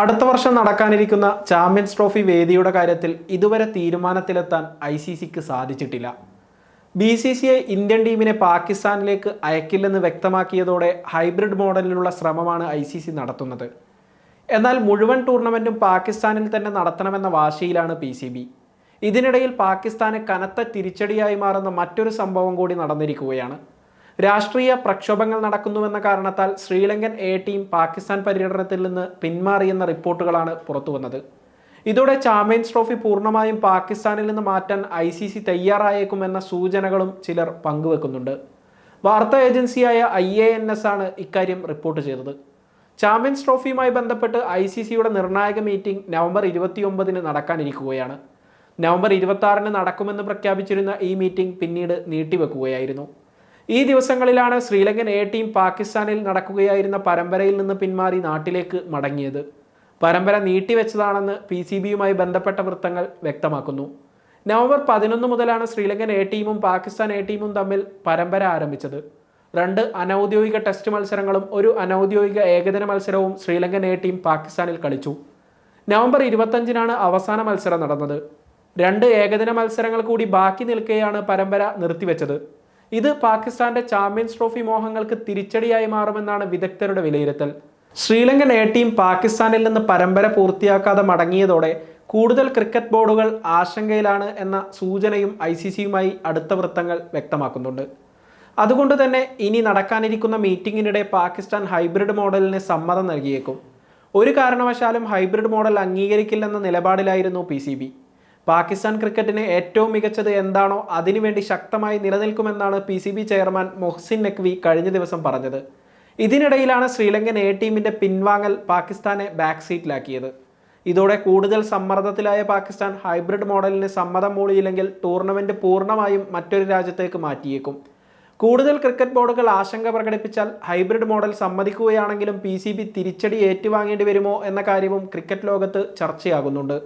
അടുത്ത വർഷം നടക്കാനിരിക്കുന്ന ചാമ്പ്യൻസ് ട്രോഫി വേദിയുടെ കാര്യത്തിൽ ഇതുവരെ തീരുമാനത്തിലെത്താൻ ഐ സി സിക്ക് സാധിച്ചിട്ടില്ല. B C C I Indian ടീമിനെ പാകിസ്ഥാനിലേക്ക് അയക്കില്ലെന്ന് വ്യക്തമാക്കിയതോടെ ഹൈബ്രിഡ് മോഡലിലുള്ള ശ്രമമാണ് ഐ സി സി നടത്തുന്നത്. എന്നാൽ മുഴുവൻ ടൂർണമെന്റും പാകിസ്ഥാനിൽ തന്നെ നടത്തണമെന്ന വാശിയിലാണ് പി സി ബി. ഇതിനിടയിൽ പാകിസ്ഥാന് കനത്ത തിരിച്ചടിയായി മാറുന്ന മറ്റൊരു സംഭവം കൂടി നടന്നിരിക്കുകയാണ്. രാഷ്ട്രീയ പ്രക്ഷോഭങ്ങൾ നടക്കുന്നുവെന്ന കാരണത്താൽ ശ്രീലങ്കൻ എ ടീം പാകിസ്ഥാൻ പര്യടനത്തിൽ നിന്ന് പിന്മാറിയെന്ന റിപ്പോർട്ടുകളാണ് പുറത്തുവന്നത് ഇതോടെ ചാമ്പ്യൻസ് ട്രോഫി പൂർണമായും പാകിസ്ഥാനിൽ നിന്ന് മാറ്റാൻ ഐ സി സി തയ്യാറായേക്കുമെന്ന സൂചനകളും ചിലർ പങ്കുവെക്കുന്നുണ്ട്. വാർത്താ ഏജൻസിയായ ഐ എ എൻ എസ് ആണ് ഇക്കാര്യം റിപ്പോർട്ട് ചെയ്തത്. ചാമ്പ്യൻസ് ട്രോഫിയുമായി ബന്ധപ്പെട്ട് ഐ സി സിയുടെ നിർണായക മീറ്റിംഗ് നവംബർ ഇരുപത്തിയൊമ്പതിന് നടക്കാനിരിക്കുകയാണ്. നവംബർ ഇരുപത്തി നടക്കുമെന്ന് പ്രഖ്യാപിച്ചിരുന്ന ഈ മീറ്റിംഗ് പിന്നീട് നീട്ടിവെക്കുകയായിരുന്നു. ഈ ദിവസങ്ങളിലാണ് ശ്രീലങ്കൻ എ ടീം പാകിസ്ഥാനിൽ നടക്കുകയായിരുന്ന പരമ്പരയിൽ നിന്ന് പിന്മാറി നാട്ടിലേക്ക് മടങ്ങിയത്. പരമ്പര നീട്ടിവെച്ചതാണെന്ന് പി സി ബിയുമായി ബന്ധപ്പെട്ട വൃത്തങ്ങൾ വ്യക്തമാക്കുന്നു. നവംബർ പതിനൊന്ന് മുതലാണ് ശ്രീലങ്കൻ എ ടീമും പാകിസ്ഥാൻ എ ടീമും തമ്മിൽ പരമ്പര ആരംഭിച്ചത്. രണ്ട് അനൗദ്യോഗിക ടെസ്റ്റ് മത്സരങ്ങളും ഒരു അനൗദ്യോഗിക ഏകദിന മത്സരവും ശ്രീലങ്കൻ എ ടീം പാകിസ്ഥാനിൽ കളിച്ചു. നവംബർ ഇരുപത്തഞ്ചിനാണ് അവസാന മത്സരം നടന്നത്. രണ്ട് ഏകദിന മത്സരങ്ങൾ കൂടി ബാക്കി നിൽക്കെയാണ് പരമ്പര നിർത്തിവെച്ചത്. ഇത് പാകിസ്ഥാന്റെ ചാമ്പ്യൻസ് ട്രോഫി മോഹങ്ങൾക്ക് തിരിച്ചടിയായി മാറുമെന്നാണ് വിദഗ്ധരുടെ വിലയിരുത്തൽ. ശ്രീലങ്കൻ എ ടീം പാകിസ്ഥാനിൽ നിന്ന് പരമ്പര പൂർത്തിയാക്കാതെ മടങ്ങിയതോടെ കൂടുതൽ ക്രിക്കറ്റ് ബോർഡുകൾ ആശങ്കയിലാണ് എന്ന സൂചനയും ഐ സി സിയുമായി അടുത്ത വൃത്തങ്ങൾ വ്യക്തമാക്കുന്നുണ്ട്. അതുകൊണ്ട് തന്നെ ഇനി നടക്കാനിരിക്കുന്ന മീറ്റിംഗിനിടെ പാകിസ്ഥാൻ ഹൈബ്രിഡ് മോഡലിന് സമ്മതം നൽകിയേക്കും. ഒരു കാരണവശാലും ഹൈബ്രിഡ് മോഡൽ അംഗീകരിക്കില്ലെന്ന നിലപാടിലായിരുന്നു പി പാകിസ്ഥാൻ ക്രിക്കറ്റിന് ഏറ്റവും മികച്ചത് എന്താണോ അതിനുവേണ്ടി ശക്തമായി നിലനിൽക്കുമെന്നാണ് P C B chairman Mohsin Naqvi കഴിഞ്ഞ ദിവസം പറഞ്ഞത്. ഇതിനിടയിലാണ് ശ്രീലങ്കൻ എ ടീമിന്റെ പിൻവാങ്ങൽ പാകിസ്ഥാനെ ബാക്ക് സീറ്റിലാക്കിയത് ഇതോടെ കൂടുതൽ സമ്മർദ്ദത്തിലായ പാകിസ്ഥാൻ ഹൈബ്രിഡ് മോഡലിന് സമ്മതം മൂളിയില്ലെങ്കിൽ ടൂർണമെന്റ് പൂർണമായും മറ്റൊരു രാജ്യത്തേക്ക് മാറ്റിയേക്കും. കൂടുതൽ ക്രിക്കറ്റ് ബോർഡുകൾ ആശങ്ക പ്രകടിപ്പിച്ചാൽ ഹൈബ്രിഡ് മോഡൽ സമ്മതിക്കുകയാണെങ്കിലും പി സി ബി തിരിച്ചടി ഏറ്റുവാങ്ങേണ്ടി വരുമോ എന്ന കാര്യവും ക്രിക്കറ്റ് ലോകത്ത് ചർച്ചയാകുന്നുണ്ട്.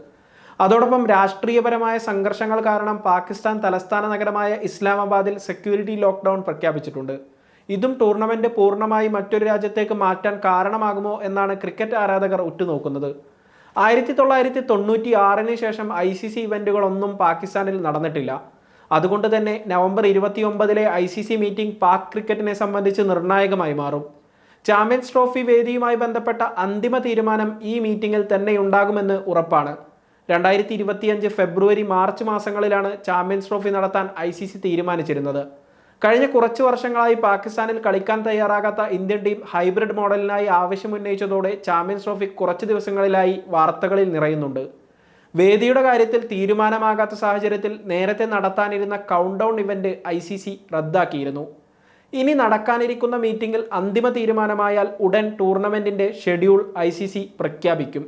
അതോടൊപ്പം രാഷ്ട്രീയപരമായ സംഘർഷങ്ങൾ കാരണം പാകിസ്ഥാൻ തലസ്ഥാന നഗരമായ ഇസ്ലാമാബാദിൽ സെക്യൂരിറ്റി ലോക്ക്ഡൗൺ പ്രഖ്യാപിച്ചിട്ടുണ്ട്. ഇതും ടൂർണമെന്റ് പൂർണമായി മറ്റൊരു രാജ്യത്തേക്ക് മാറ്റാൻ കാരണമാകുമോ എന്നാണ് ക്രിക്കറ്റ് ആരാധകർ ഉറ്റുനോക്കുന്നത്. ആയിരത്തി തൊള്ളായിരത്തി തൊണ്ണൂറ്റി ആറിന് ശേഷം ഐ സി സി ഇവന്റുകളൊന്നും പാകിസ്ഥാനിൽ നടന്നിട്ടില്ല. അതുകൊണ്ട് തന്നെ November ഇരുപത്തിയൊമ്പതിലെ I C C meeting Pak ക്രിക്കറ്റിനെ സംബന്ധിച്ച് നിർണായകമായി മാറും. ചാമ്പ്യൻസ് ട്രോഫി വേദിയുമായി ബന്ധപ്പെട്ട അന്തിമ തീരുമാനം ഈ മീറ്റിംഗിൽ തന്നെ ഉണ്ടാകുമെന്ന് ഉറപ്പാണ്. രണ്ടായിരത്തി ഇരുപത്തിയഞ്ച് ഫെബ്രുവരി മാർച്ച് മാസങ്ങളിലാണ് ചാമ്പ്യൻസ് ട്രോഫി നടത്താൻ ഐ സി സി തീരുമാനിച്ചിരുന്നത്. കഴിഞ്ഞ കുറച്ച് വർഷങ്ങളായി പാകിസ്ഥാനിൽ കളിക്കാൻ തയ്യാറാകാത്ത ഇന്ത്യൻ ടീം ഹൈബ്രിഡ് മോഡലിനായി ആവശ്യമുന്നയിച്ചതോടെ ചാമ്പ്യൻസ് ട്രോഫി കുറച്ച് ദിവസങ്ങളിലായി വാർത്തകളിൽ നിറയുന്നുണ്ട്. വേദിയുടെ കാര്യത്തിൽ തീരുമാനമാകാത്ത സാഹചര്യത്തിൽ നേരത്തെ നടത്താനിരുന്ന countdown event I C C റദ്ദാക്കിയിരുന്നു. ഇനി നടക്കാനിരിക്കുന്ന മീറ്റിംഗിൽ അന്തിമ തീരുമാനമായാൽ ഉടൻ ടൂർണമെന്റിന്റെ ഷെഡ്യൂൾ ഐ സി സി പ്രഖ്യാപിക്കും.